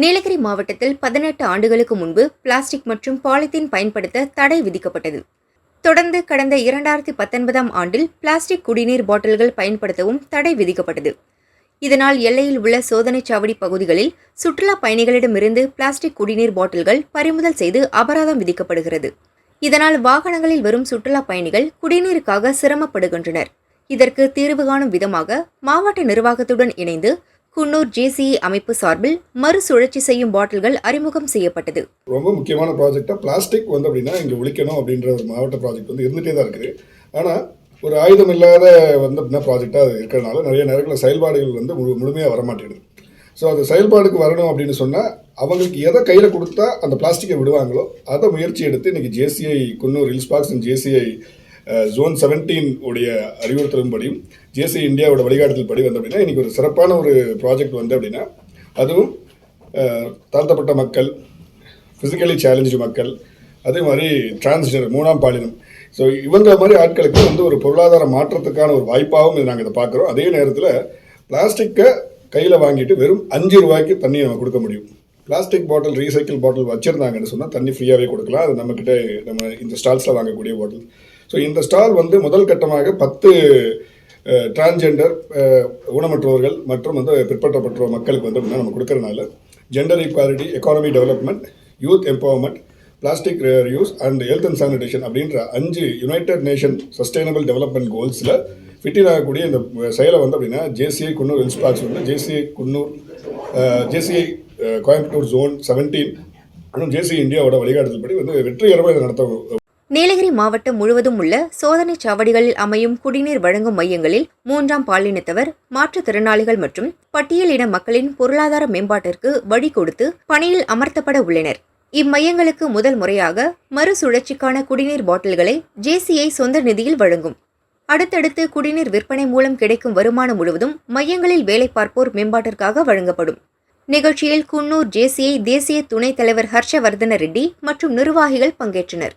நீலகிரி மாவட்டத்தில் பதினெட்டு ஆண்டுகளுக்கு முன்பு பிளாஸ்டிக் மற்றும் பாலித்தீன் பயன்படுத்த தடை விதிக்கப்பட்டது. தொடர்ந்து கடந்த இரண்டாயிரத்தி பத்தொன்பதாம் ஆண்டில் பிளாஸ்டிக் குடிநீர் பாட்டில்கள் பயன்படுத்தவும் தடை விதிக்கப்பட்டது. இதனால் எல்லையில் உள்ள சோதனைச் சாவடி பகுதிகளில் சுற்றுலா பயணிகளிடமிருந்து பிளாஸ்டிக் குடிநீர் பாட்டில்கள் பறிமுதல் செய்து அபராதம் விதிக்கப்படுகிறது. இதனால் வாகனங்களில் வரும் சுற்றுலா பயணிகள் குடிநீருக்காக சிரமப்படுகின்றனர். இதற்கு தீர்வு காணும் விதமாக மாவட்ட நிர்வாகத்துடன் இணைந்து குன்னூர் ஜேசிஇ அமைப்பு சார்பில் மறுசுழற்சி செய்யும் பாட்டில்கள் அறிமுகம் செய்யப்பட்டது. ரொம்ப முக்கியமான ப்ராஜெக்டாக பிளாஸ்டிக் வந்து அப்படின்னா இங்கே ஒழிக்கணும் அப்படின்ற ஒரு மாவட்ட ப்ராஜெக்ட் வந்து இருந்துகிட்டே தான் இருக்குது. ஆனால் ஒரு ஆயுதம் இல்லாத வந்து அப்படின்னா ப்ராஜெக்டாக அது இருக்கிறதுனால நிறைய நேரங்களில் செயல்பாடுகள் வந்து முழு முழுமையாக வரமாட்டேங்குது. ஸோ அது செயல்பாடுக்கு வரணும் அப்படின்னு சொன்னால் அவங்களுக்கு எதை கையில் கொடுத்தா அந்த பிளாஸ்டிக்கை விடுவாங்களோ அதை முயற்சி எடுத்து இன்றைக்கி JCI Coonoor hills parks and JCI zone seventeen உடைய அறிவுறுத்தலும்படியும் ஜேசி இந்தியாவோட வழிகாட்டுதல் படி வந்து அப்படின்னா இன்றைக்கி ஒரு சிறப்பான ஒரு ப்ராஜெக்ட் வந்து அப்படின்னா அதுவும் தாழ்த்தப்பட்ட மக்கள் ஃபிசிக்கலி சேலஞ்சு மக்கள் அதே மாதிரி டிரான்ஸ்ஜெண்டர் மூணாம் பாலினம். ஸோ இவங்க மாதிரி ஆட்களுக்கு வந்து ஒரு பொருளாதார மாற்றத்துக்கான ஒரு வாய்ப்பாகவும் இது நாங்கள் இதை பார்க்குறோம். அதே நேரத்தில் பிளாஸ்டிக்கை கையில் வாங்கிட்டு வெறும் அஞ்சு ரூபாய்க்கு தண்ணி நம்ம கொடுக்க முடியும். பிளாஸ்டிக் பாட்டில் ரீசைக்கிள் பாட்டில் வச்சுருந்தாங்கன்னு சொன்னால் தண்ணி ஃப்ரீயாகவே கொடுக்கலாம். அது நம்மக்கிட்ட நம்ம இந்த ஸ்டால்ஸில் வாங்கக்கூடிய பாட்டில் ஸோ இந்த ஸ்டால் வந்து முதல் கட்டமாக பத்து டிரான்ஜெண்டர் ஊனமற்றவர்கள் மற்றும் வந்து பிற்பட்டப்பட்ட மக்களுக்கு வந்து நம்ம கொடுக்கறனால gender equality economy development youth empowerment plastic use and health and sanitation அப்படின்ற அஞ்சு யுனைடெட் நேஷன் சஸ்டைனபிள் டெவலப்மெண்ட் கோல்ஸில் ஃபிட்டின் ஆகக்கூடிய இந்த செயலை வந்து அப்படின்னா ஜேசிஐ குன்னூர் ஹில்ஸ் பார்க்ஸ் வந்து JCI Coonoor JCI Coimbatore zone seventeen மற்றும் ஜேசிஐ இந்தியாவோட வழிகாட்டுதல்படி வந்து வெற்றிகரமாக இதை நடத்த நீலகிரி மாவட்டம் முழுவதும் உள்ள சோதனைச் சாவடிகளில் அமையும் குடிநீர் வழங்கும் மையங்களில் மூன்றாம் பாலினத்தவர் மாற்றுத்திறனாளிகள் மற்றும் பட்டியலின மக்களின் பொருளாதார மேம்பாட்டிற்கு வழி கொடுத்து பணியில் அமர்த்தப்பட உள்ளனர். இம்மையங்களுக்கு முதல் முறையாக மறுசுழற்சிக்கான குடிநீர் பாட்டில்களை ஜேசிஐ சொந்த நிதியில் வழங்கும். அடுத்தடுத்து குடிநீர் விற்பனை மூலம் கிடைக்கும் வருமானம் முழுவதும் மையங்களில் வேலை பார்ப்போர் மேம்பாட்டிற்காக வழங்கப்படும். நிகழ்ச்சியில் குன்னூர் ஜேசிஐ தேசிய துணைத் தலைவர் ஹர்ஷவர்தன ரெட்டி மற்றும் நிர்வாகிகள் பங்கேற்றனர்.